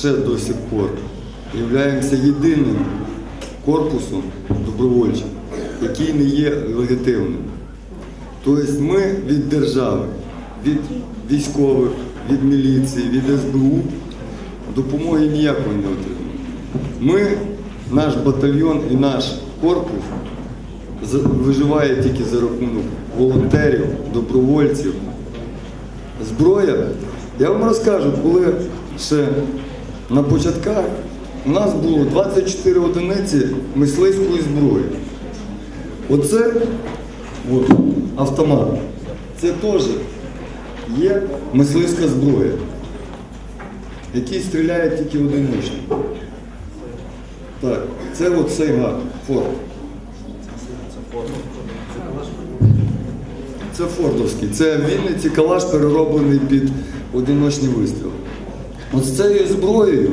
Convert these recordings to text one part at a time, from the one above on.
ще до сих пор являємося єдиним корпусом добровольчим, який не є легітимним. Тобто ми від держави, від військових, від міліції, від СБУ допомоги ніякої не отримуємо. Ми, наш батальйон і наш корпус виживає тільки за рахунок волонтерів, добровольців. Зброя, я вам розкажу, коли ще на початках у нас було 24 одиниці мисливської зброї. Оце от, автомат. Це теж є мисливська зброя, який стріляє тільки одиночно. Так, це от Сайга, Форд. Це Фордовський. Це в Вінниці калаш перероблений під одиночні вистріли. От з цією зброєю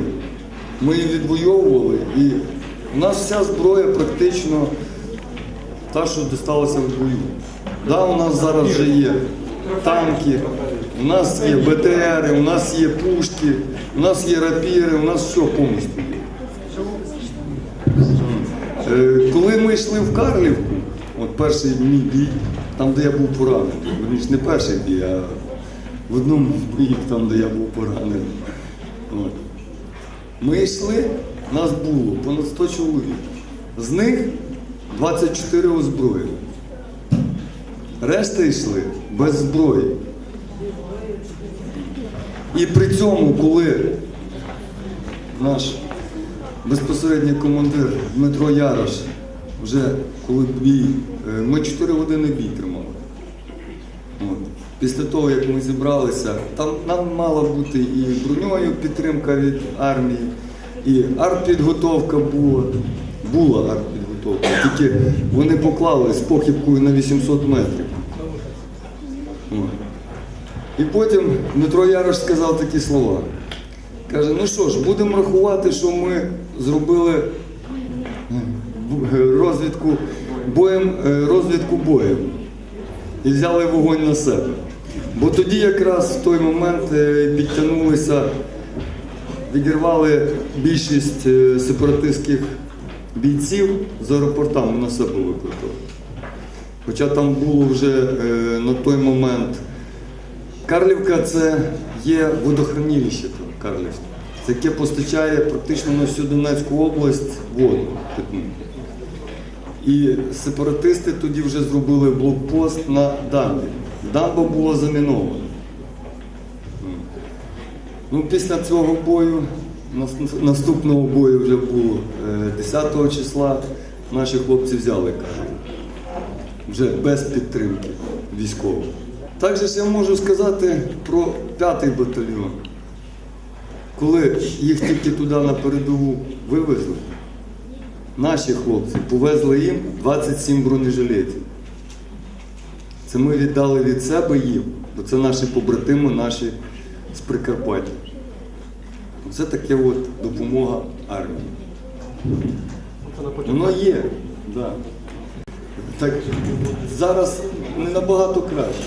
ми її відвоювали, і у нас вся зброя практично та, що дісталася в бою. Да, у нас зараз вже є танки, у нас є БТРи, у нас є пушки, у нас є рапіри, у нас все повністю є. Е, Коли ми йшли в Карлівку, от перший мій бій, там, де я був поранений, не перший бій, а в одному боїв, там, де я був поранений. От. Ми йшли, нас було понад 100 чоловік. З них 24 озброєні. Решта йшли без зброї. І при цьому, коли наш безпосередній командир Дмитро Ярош, вже коли бій, е, ми 4 години бій тримали. Після того, як ми зібралися, там нам мала бути і броньою підтримка від армії, і артпідготовка була. Була артпідготовка, тільки вони поклали з похибкою на 800 метрів. І потім Дмитро Ярош сказав такі слова. Каже, ну що ж, будемо рахувати, що ми зробили е, розвідку боєм, е, розвідку боєм і взяли вогонь на себе. Бо тоді якраз в той момент е, підтягнулися, відірвали більшість е, сепаратистських бійців з аеропортами на себе викликали. Хоча там було вже е, на той момент. Карлівка це є водохранилище там, Карлівське, яке постачає практично на всю Донецьку область воду. І сепаратисти тоді вже зробили блокпост на дамбі. Дамба була замінована. Ну, після цього бою, наступного бою вже було е, 10 числа, наші хлопці взяли Карлів. Вже без підтримки військових. Також я можу сказати про п'ятий батальйон. Коли їх тільки туди на передову вивезли, наші хлопці повезли їм 27 бронежилетів. Це ми віддали від себе їм, бо це наші побратими, наші з Прикарпаття. Це таке от допомога армії. Воно є. Да. Так зараз не набагато краще.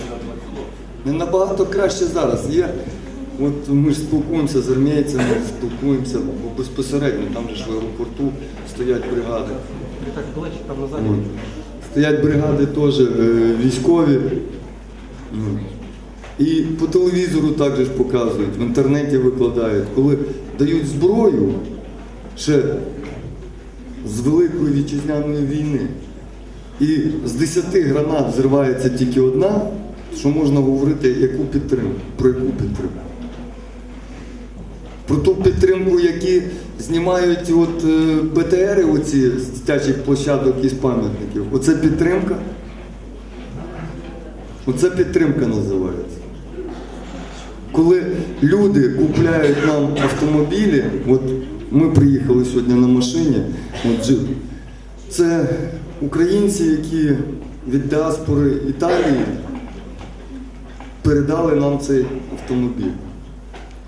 Не набагато краще зараз. Є, от ми ж спілкуємося з армійцями, спілкуємося бо безпосередньо, там же ж в аеропорту стоять бригади. Так там назад. Стоять бригади теж е, військові. Ну. І по телевізору також показують, в інтернеті викладають, коли дають зброю ще з Великої вітчизняної війни. І з 10 гранат зривається тільки одна, що можна говорити, яку підтримку, про яку підтримку. Про ту підтримку, які знімають от е, БТРи оці з дитячих площадок і з пам'ятників. Оце підтримка. Оце підтримка називається. Коли люди купляють нам автомобілі, от ми приїхали сьогодні на машині, от джип, це українці, які від діаспори Італії передали нам цей автомобіль.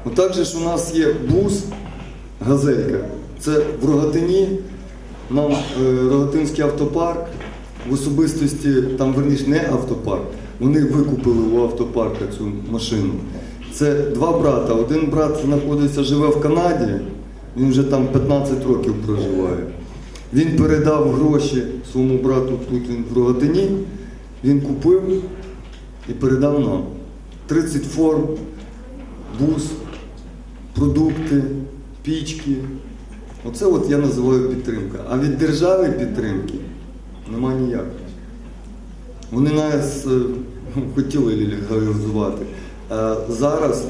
От так же ж у нас є бус, газелька. Це в Рогатині, нам е, Рогатинський автопарк, в особистості, там верніше не автопарк, вони викупили у автопарка цю машину. Це два брата. Один брат знаходиться, живе в Канаді, він вже там 15 років проживає. Він передав гроші своєму брату тут він в Рогатині, він купив і передав нам 30 форм, бус, продукти, пічки. Оце от я називаю підтримка. А від держави підтримки нема ніякої. Вони нас е, хотіли легалізувати. А зараз,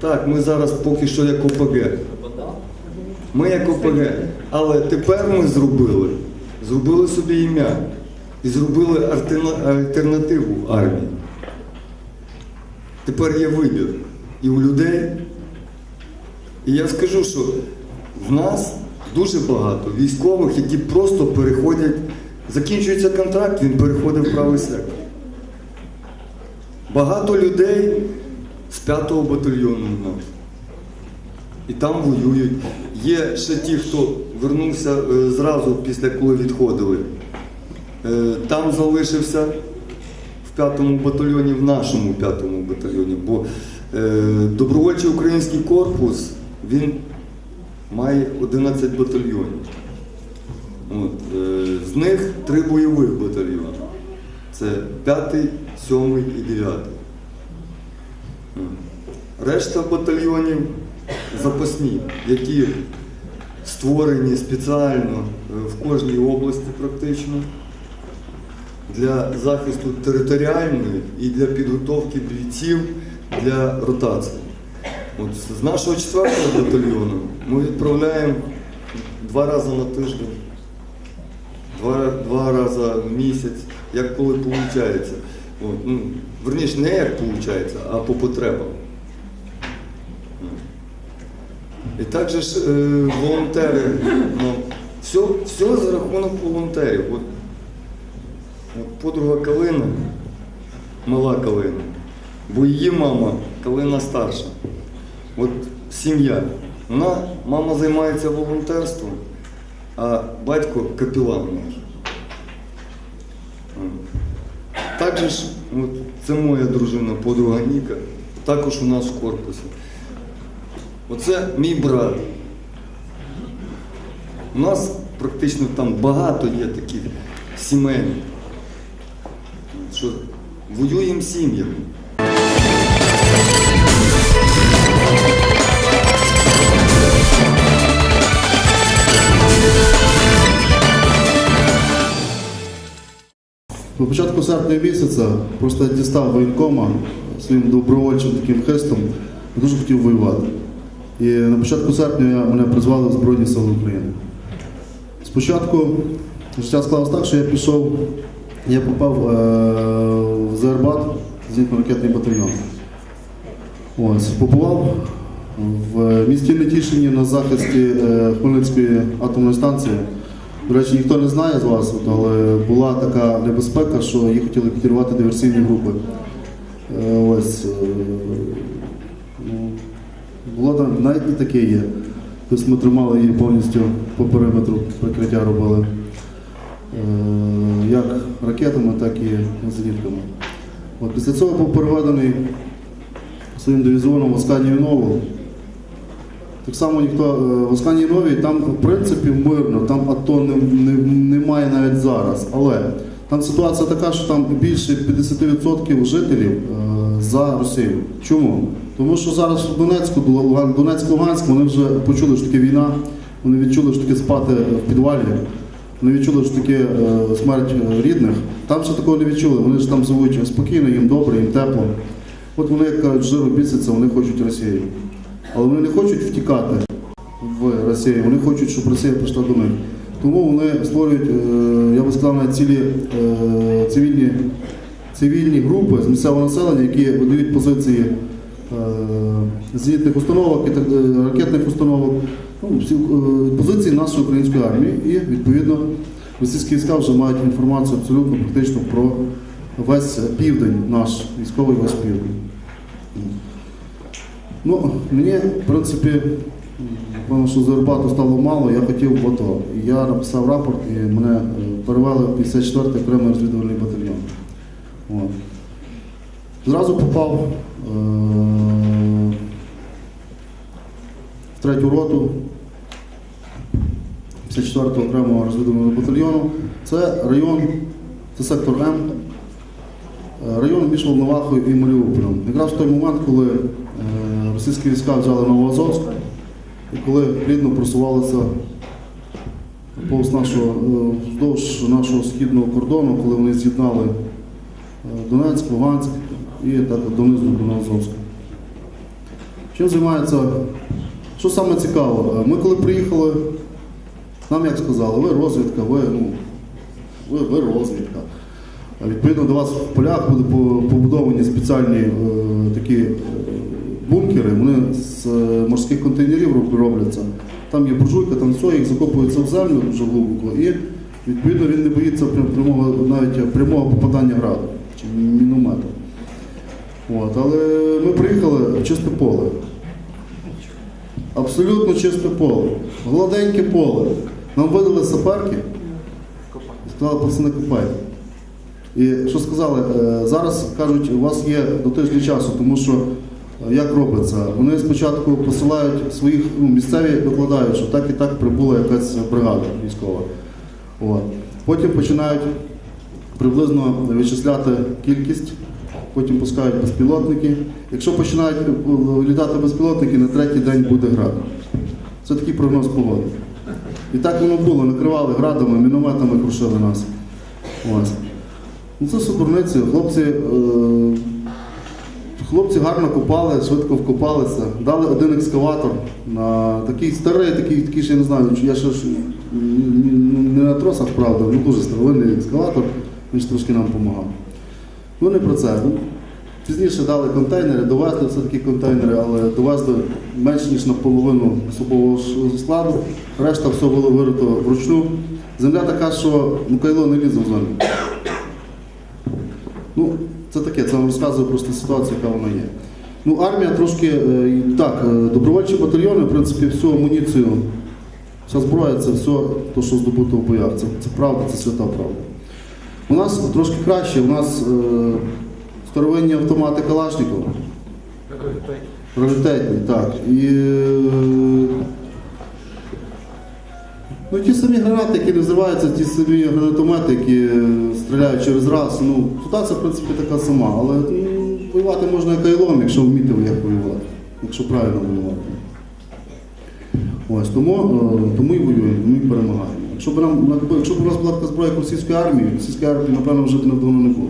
так, ми зараз поки що як ОПГ. Ми як ОПГ. Але тепер ми зробили, зробили собі ім'я і зробили альтерна- альтернативу армії. Тепер є вибір і у людей. І я скажу, що в нас дуже багато військових, які просто переходять, закінчується контракт, він переходить в правий сектор. Багато людей з 5-го батальйону в нас. І там воюють. Є ще ті, хто вернувся е, зразу після коли відходили. Е, Там залишився в 5-му батальйоні, в нашому 5-му батальйоні. Бо е, добровольчий український корпус він має 11 батальйонів. От, е, з них три бойових батальйони. Це 5, 7 і 9. Решта батальйонів запасні, які створені спеціально е, в кожній області практично для захисту територіальної і для підготовки бійців для ротації. От з нашого 4-го батальйону ми відправляємо два рази на тиждень, два, два рази в місяць, як коли виходить. От, ну, верніше, не як виходить, а по потребам. І також е, волонтери, ну, все, все за рахунок волонтерів. От, от подруга Калина, мала Калина, бо її мама Калина старша. От сім'я. Вона, мама займається волонтерством, а батько капілан наш. Також от, це моя дружина, подруга Ніка, також у нас в корпусі. Оце мій брат. У нас практично там багато є таких сімей, що воюємо сім'ями. На початку серпня місяця просто дістав воєнкома своїм добровольчим таким хистом, дуже хотів воювати. І на початку серпня мене призвали в Збройні Сили України. Спочатку життя склалось так, що я пішов, я попав е, в Зербат, зенітно-ракетний батальйон. Ось, побував в місті Нетішині на захисті е, Хмельницької атомної станції. До речі, ніхто не знає з вас, але була така небезпека, що їх хотіли підірвати диверсійні групи. Е, Ось, е, ну, було там навіть і таке є. Тобто ми тримали її повністю по периметру прикриття робили. Е, Як ракетами, так і зенітками. От після цього був переведений своїм дивізіоном в Асканію Нову. Так само ніхто е, в Осканій Новій там, в принципі, мирно, там АТО не, не, немає навіть зараз. Але там ситуація така, що там більше 50% жителів е, за Росію. Чому? Тому що зараз в Донецьку, Донецьк, Луганськ, вони вже почули, що таке війна, вони відчули, що таке спати в підвалі, вони відчули, що таке е, смерть е, рідних. Там ще такого не відчули. Вони ж там живуть спокійно, їм добре, їм тепло. От вони, як кажуть, жиру бісяться, вони хочуть Росію. Але вони не хочуть втікати в Росію, вони хочуть, щоб Росія прийшла до них. Тому вони створюють, е, я би сказав, цілі е, цивільні, цивільні групи з місцевого населення, які видають позиції е, зенітних установок, ракетних установок, ну, позиції нашої української армії. І відповідно російські війська вже мають інформацію абсолютно практично про весь південь, наш військовий весь південь. Ну, мені, в принципі, певно, що зарплату стало мало, я хотів в. Я написав рапорт і мене е, перевели в 54-й окремий розвідувальний батальйон. От. Зразу попав е, в третю роту 54-го окремого розвідувального батальйону. Це район, це сектор М, е, район між Волновахою і Маріуполем. Якраз в той момент, коли російські війська взяли Новоазовськ, і коли плідно просувалися повз нашого, е, вздовж нашого східного кордону, коли вони з'єднали е, Донецьк, Луганськ і так донизу до Новоазовська. Чим займається? Що саме цікаво? Е, Ми коли приїхали, нам як сказали, ви розвідка, ви, ну, ви, ви розвідка. Відповідно до вас в полях будуть побудовані спеціальні е, такі е, вони з е, морських контейнерів робляться. Там є буржуйка, там все, їх закопується в землю дуже глибоко, і відповідно він не боїться прямого, навіть прямого попадання граду чи міномету. От, але ми приїхали в чисте поле. Абсолютно чисте поле. Гладеньке поле. Нам видали саперки і сказали, пацани, копайте. І що сказали, е, зараз кажуть, у вас є до тижня часу, тому що е, як робиться? Вони спочатку посилають своїх ну, місцеві викладають, що так і так прибула якась бригада військова. От. Потім починають приблизно вичисляти кількість, потім пускають безпілотники. Якщо починають е, літати безпілотники, на третій день буде град. Це такий прогноз погоди. І так воно було, накривали градами, мінометами крушили нас. Ось. Ну це супурниці. Хлопці, е, хлопці гарно копали, швидко вкопалися. Дали один екскаватор на такий старий, такий, такий ще я не знаю, я ще ж не на тросах, правда, ну дуже старовинний екскаватор, він ж трошки нам допомагав. Не про це. Пізніше дали контейнери, довезли все-таки контейнери, але довезли менш ніж наполовину особового складу. Решта все було вирито вручну. Земля така, що ну, кайло не лізе в землю. Ну, це таке, це вам розказує просто ситуацію, яка вона є. Ну, армія трошки, е, так, е, добровольчі батальйони, в принципі, всю амуніцію, вся зброя це все, то, що здобуто в боях. Це, це правда, це свята правда. У нас трошки краще, у нас е, старовинні автомати Калашникова. Пріоритетні, так. І е, ну, ті самі гранати, які не взриваються, ті самі гранатомети, які стріляють через раз. Ну, ситуація, в принципі, така сама. Але ну, воювати можна як кайлом, якщо вміти як воювати, якщо правильно воювати. Ось, тому, е, тому і воюємо, тому і перемагаємо. Якщо б, нам, якщо б у нас була така зброя як російської армії, російської армії, напевно, вже б давно не було.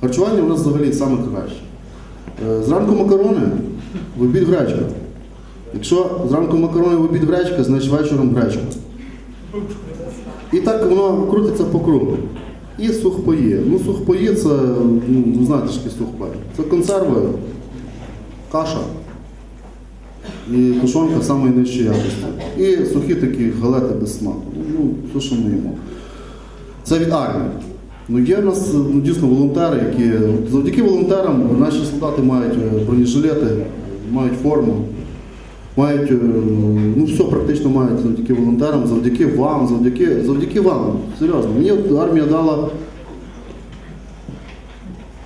Харчування у нас взагалі саме краще. Е, Зранку макарони, в обід гречка. Якщо зранку макарони в обід гречка, значить вечором гречка. І так воно крутиться по кругу. І сухпої. Ну, сухпої це, ну, знаєте, що таке. Це консерви, каша і тушонка самої нижчої якості. І сухі такі галети без смаку. Ну, все, що ми їмо. Це від армії. Ну, є в нас ну, дійсно волонтери, які завдяки волонтерам наші солдати мають е, бронежилети, мають форму, мають е, ну все практично мають завдяки волонтерам, завдяки вам, завдяки, завдяки вам. Серйозно. Мені армія дала.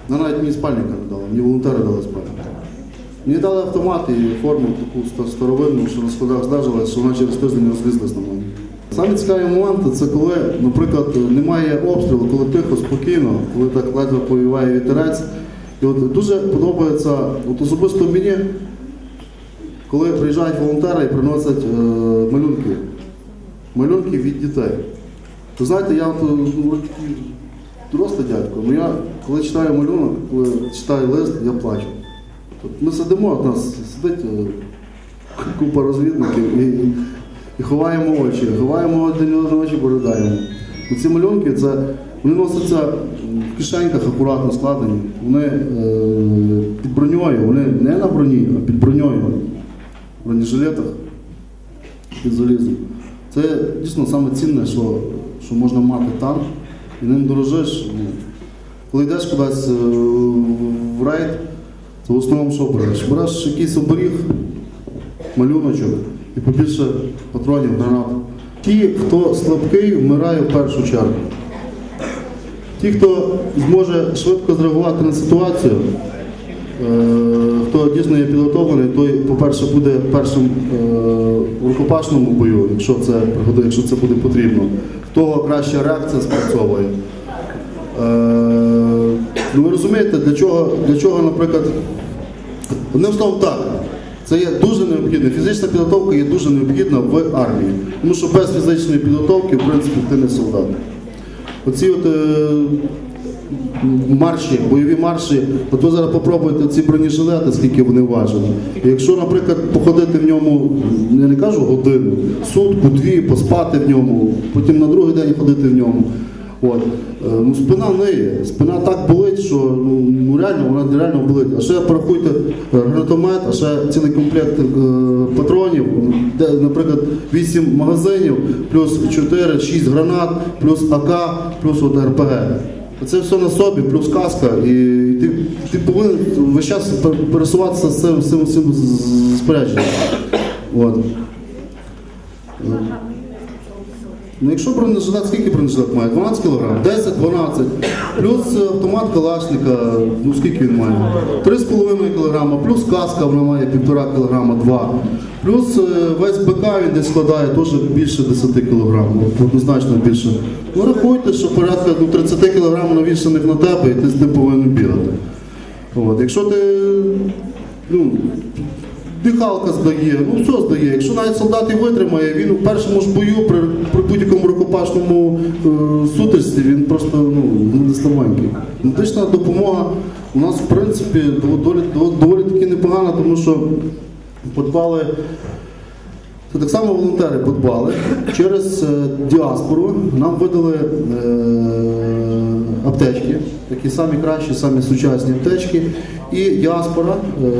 Навіть мені спальника не дала, мені волонтери дали спальник. Мені дали автомат і форму таку ста- старовинну, що на складах здержалась, що вона через тиждень розлізлась на мене. Самі цікаві моменти це коли, наприклад, немає обстрілу, коли тихо, спокійно, коли так ледве повіває вітерець. І от дуже подобається, от особисто мені, коли приїжджають волонтери і приносять е, малюнки. Малюнки від дітей. Ви знаєте, я от, е, ну, дорослий дядько, але я коли читаю малюнок, коли читаю лист, я плачу. От ми сидимо, от нас сидить е, купа розвідників і, і ховаємо очі, ховаємо один одного очі, поридаємо. Ці малюнки це вони носяться в кишеньках акуратно складені. Вони е, під броньою, вони не на броні, а під броньою. Бронежилетах під залізом. Це дійсно саме цінне, що, що можна мати танк, і ним дорожиш. Ну, Коли йдеш кудись е, в рейд, то в основному що береш? Береш якийсь оберіг, малюночок і побільше патронів, гранат. Ті, хто слабкий, вмирає в першу чергу. Ті, хто зможе швидко зреагувати на ситуацію, хто дійсно є підготовлений, той, по-перше, буде першим е, у рукопашному бою, якщо це, якщо це буде потрібно. В того краща реакція спрацьовує. Е, ну, ви розумієте, для чого, для чого, наприклад, одним словом так, це є дуже необхідно. Фізична підготовка є дуже необхідна в армії. Тому що без фізичної підготовки, в принципі, ти не солдат. Оці от е, марші, бойові марші, от ви зараз попробуйте ці бронежилети, скільки вони важать. Якщо, наприклад, походити в ньому, я не кажу годину, сутку, дві, поспати в ньому, потім на другий день ходити в ньому. От. Е, Ну, спина ниє, спина так болить, що ну, ну, реально вона реально болить. А ще порахуйте гранатомет, а ще цілий комплект е, патронів, де, наприклад, 8 магазинів, плюс 4-6 гранат, плюс АК, плюс от РПГ. Це все на собі, плюс каска, і ти, ти повинен весь час пересуватися з цим, спорядженням. Ну, якщо бронежилет, скільки бронежилет має? 12 кг? 10, 12. Плюс автомат Калашника, ну скільки він має? 3,5 кг, плюс каска вона має 1,5 кг, 2. Плюс е, весь БК він десь складає теж більше 10 кг, однозначно більше. Ну рахуйте, що порядка ну, 30 кг навішаних на тебе і ти з ним повинен бігати. От. Якщо ти ну, дихалка здає, ну все здає. Якщо навіть солдат і витримає, він у першому ж бою при, при будь-якому рукопашному е, сутичці він просто ну, не слабенький. Медична допомога у нас в принципі доволі, доволі, таки непогана, тому що подбали. Це так само волонтери подбали. Через е, діаспору нам видали е, аптечки, такі самі кращі, самі сучасні аптечки. І діаспора е,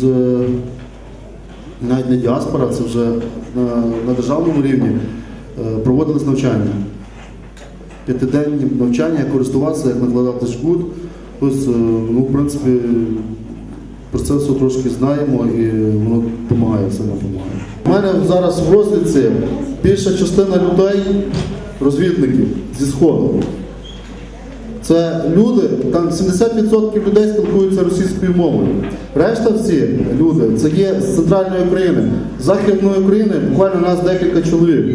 з навіть не діаспора, це вже на, на державному рівні е, проводились навчання. П'ятиденні навчання, як користуватися, як накладати жгут. Ось, е, ну, в принципі, про це все трошки знаємо і воно допомагає, все допомагає. У мене зараз в розвідці більша частина людей, розвідників зі Сходу. Це люди, там 70% людей спілкуються російською мовою. Решта всі люди, це є з центральної України, з західної України буквально нас декілька чоловік.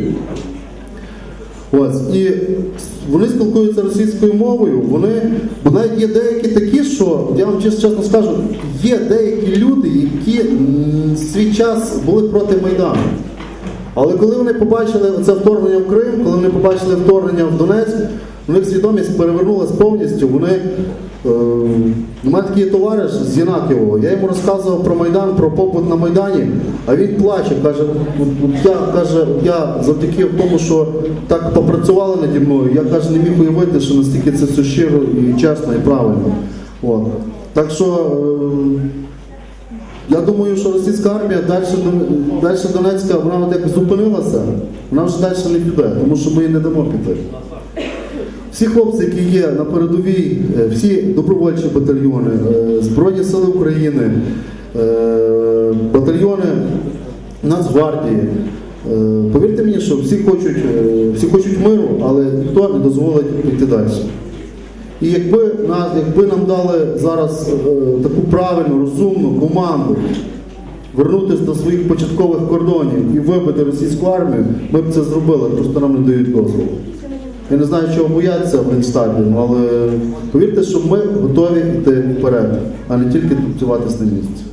Ось. І вони спілкуються російською мовою, вони, є деякі такі, що, я вам чесно, скажу, є деякі люди, які м, свій час були проти Майдану. Але коли вони побачили це вторгнення в Крим, коли вони побачили вторгнення в Донецьк, у них свідомість перевернулася повністю. Вони е, у мене такий товариш з Єнаківого, я йому розказував про Майдан, про побут на Майдані, а він плаче, каже, «От- от я каже, я завдяки тому, що так попрацювали наді мною, я каже, не міг уявити, що настільки це все щиро і чесно, і правильно. От. Так що. е, я думаю, що російська армія далі, далі Донецька, вона от якось зупинилася, вона вже далі не піде, тому що ми їй не дамо піти. Всі хлопці, які є на передовій, е, всі добровольчі батальйони, е, Збройні Сили України, е, батальйони Нацгвардії. Повірте мені, що всі хочуть, всі хочуть миру, але ніхто не дозволить йти далі. І якби, якби нам дали зараз таку правильну, розумну команду вернутися до своїх початкових кордонів і вибити російську армію, ми б це зробили, просто нам не дають дозволу. Я не знаю, чого бояться в Генштабі, але повірте, що ми готові йти вперед, а не тільки тупцюватись на місці.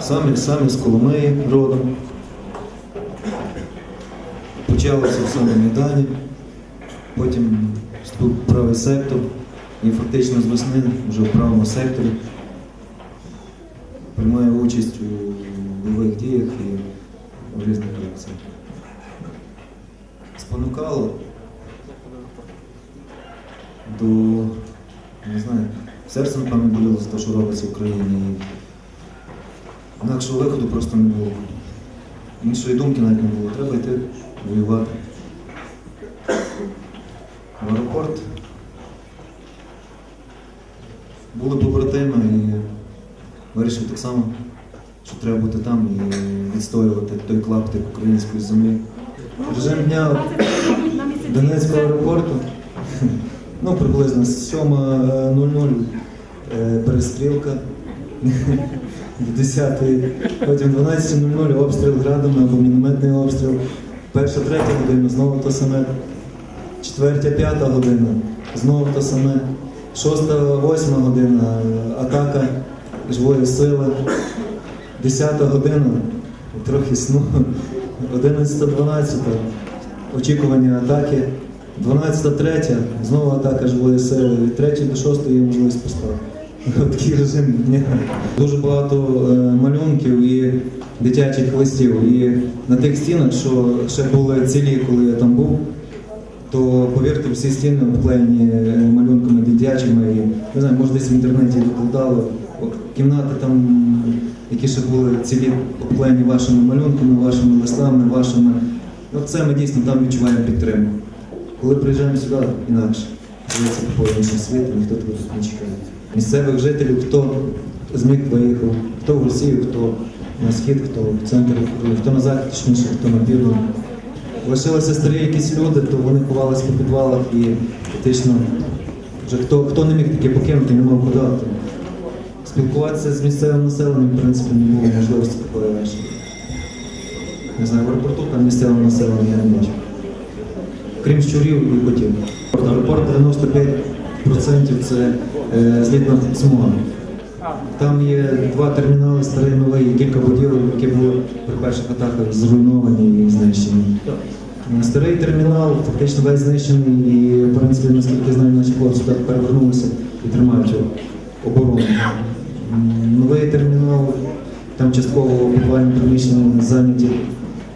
Самі, самі з Коломиї родом. Почалося все на Майдані, потім вступ правий сектор і фактично з весни вже в правому секторі приймаю участь у бойових діях і в різних акціях. Спонукало до, не знаю, серце, напевно, за те, що робиться в Україні. Інакшого виходу просто не було. Іншої думки навіть не було. Треба йти воювати. В аеропорт. Були побратими і вирішив так само що треба бути там і відстоювати той клаптик української землі. Режим дня Донецького аеропорту. Ну, приблизно 7.00 е, перестрілка. До 10 потім 12.00 обстріл градами або мінометний обстріл. Перша, третя година знову то саме. Четвертя, п'ята година знову то саме. Шоста, восьма година атака живої сили. Десята година трохи сну. Одинадцята, дванадцята очікування атаки. 12.03, знову атака живої сили. Від 3 до 6 є можливість поставити. Такий режим дня. Дуже багато е, малюнків і дитячих листів. І на тих стінах, що ще були цілі, коли я там був, то повірте, всі стіни обклеєні е, малюнками дитячими. І, не знаю, може десь в інтернеті викладали. Кімнати там, які ще були цілі обклеєні вашими малюнками, вашими листами, вашими. Ну, це ми дійсно там відчуваємо підтримку. Коли приїжджаємо сюди, інакше. Здається, по інший світ, ніхто тебе тут не чекає. Місцевих жителів, хто зміг виїхав, хто в Росію, хто на схід, хто в центр, хто на захід, точніше, хто на південь. Лишилися старі якісь люди, то вони ховалися по підвалах і фактично вже хто, хто не міг таки покинути, не мав куди. Спілкуватися з місцевим населенням, в принципі, не було можливості такої раніше. Не знаю, в аеропорту там місцевого населення я не бачив. Крім щурів і котів. Аеропорт 95% це е, злітна смуга. Там є два термінали, старий новий, і кілька будівель, які були при перших атаках зруйновані і знищені. Е, Старий термінал фактично весь знищений, і в принципі, наскільки знаю, наші хлопці так перевернулися і тримають оборону. Новий термінал, там частково підвальні приміщення зайняті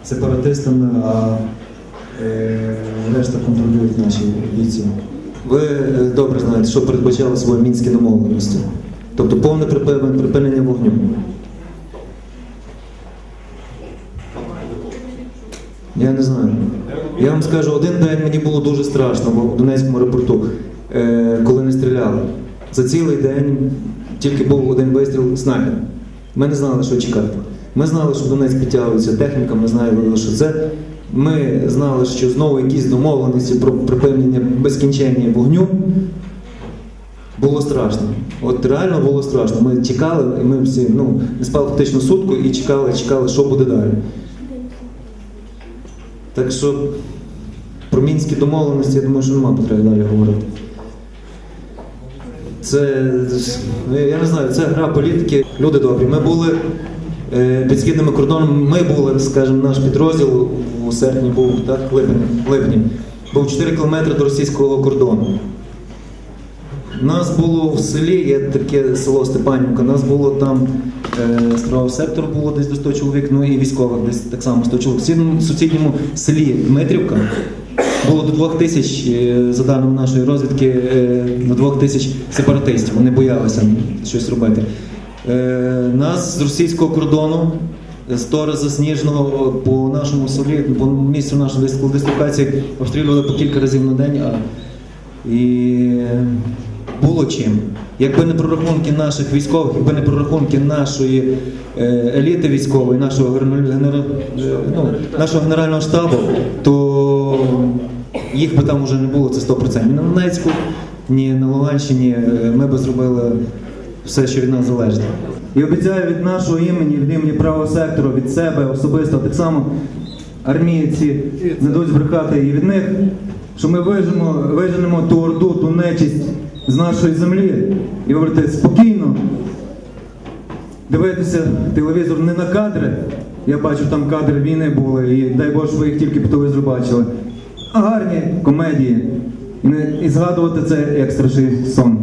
сепаратистами, а е, решта контролюють наші бійці. Ви е, добре знаєте, що передбачали собою мінські домовленості. Тобто повне припинення вогню. Я не знаю. Я вам скажу, один день мені було дуже страшно в Донецькому аеропорту, е, коли не стріляли. За цілий день тільки був один вистріл снайпер. Ми не знали, що чекати. Ми знали, що Донецьк підтягується техніка, ми знали, що це. Ми знали, що знову якісь домовленості про припинення безкінчення вогню. Було страшно. От реально було страшно. Ми чекали, ми всі ну, не спали фактично сутку і чекали, чекали, що буде далі. Так що про мінські домовленості, я думаю, що нема потреби далі говорити. Це я не знаю, це гра політики. Люди добрі. Ми були е, під східними кордонами. Ми були, скажімо, наш підрозділ у серпні був, так, липні, липні, був 4 кілометри до російського кордону. Нас було в селі, є таке село Степанівка, нас було там е, з правого сектору було десь до 100 чоловік, ну і військових десь так само 100 чоловік. В сусідньому- селі Дмитрівка було до 2 тисяч, е, за даними нашої розвідки, е, до 2 тисяч сепаратистів. Вони боялися щось робити. Е, Нас з російського кордону з Тореза Сніжного по нашому селі, по місцю нашої дислокації обстрілювали по кілька разів на день. А і було чим. Якби не прорахунки наших військових, якби не прорахунки нашої е, еліти військової, нашого, ну, нашого генерального штабу, то їх би там вже не було, це 100%. Ні на Донецьку, ні на Луганщині е, ми би зробили все, що від нас залежить. І обіцяю від нашого імені, від імені правого сектору, від себе особисто, так само армійці не дадуть збрехати і від них, що ми виженемо, виженемо ту орду, ту нечисть з нашої землі і говорити спокійно, дивитися телевізор не на кадри. Я бачу, там кадри війни були, і дай Боже, ви їх тільки по телевізору бачили. А гарні комедії. І, не, і згадувати це як страшний сон.